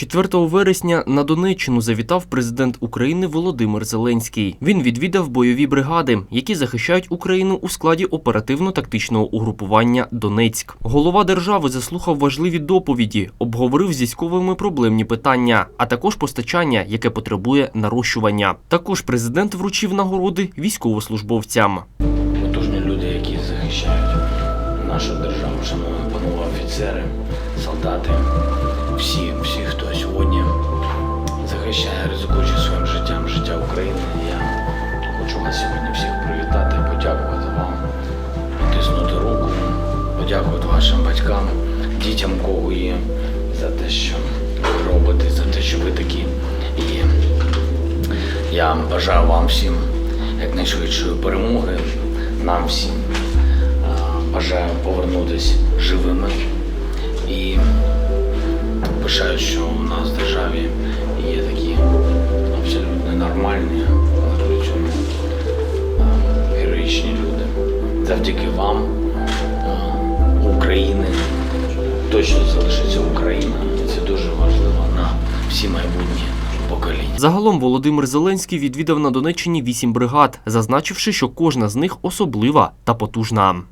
4 вересня на Донеччину завітав президент України Володимир Зеленський. Він відвідав бойові бригади, які захищають Україну у складі оперативно-тактичного угрупування Донецьк. Голова держави заслухав важливі доповіді, обговорив з військовими проблемні питання, а також постачання, яке потребує нарощування. Також президент вручив нагороди військовослужбовцям. потужні люди, які захищають нашу державу, шановні панове офіцери, солдати, всі, ризикуючи своїм життям, життя України. Я хочу вас сьогодні всіх привітати, подякувати вам, потиснути руку, подякувати вашим батькам, дітям, кого є, за те, що ви робите, за те, що ви такі є. Я бажаю вам всім якнайшвидшої перемоги, нам всім. Бажаю повернутися живими і пишаю, що у нас в державі нормальні, але при героїчні люди. Завдяки вам України точно залишиться Україна. Це дуже важливо на всі майбутні покоління. Загалом Володимир Зеленський відвідав на Донеччині вісім бригад, зазначивши, що кожна з них особлива та потужна.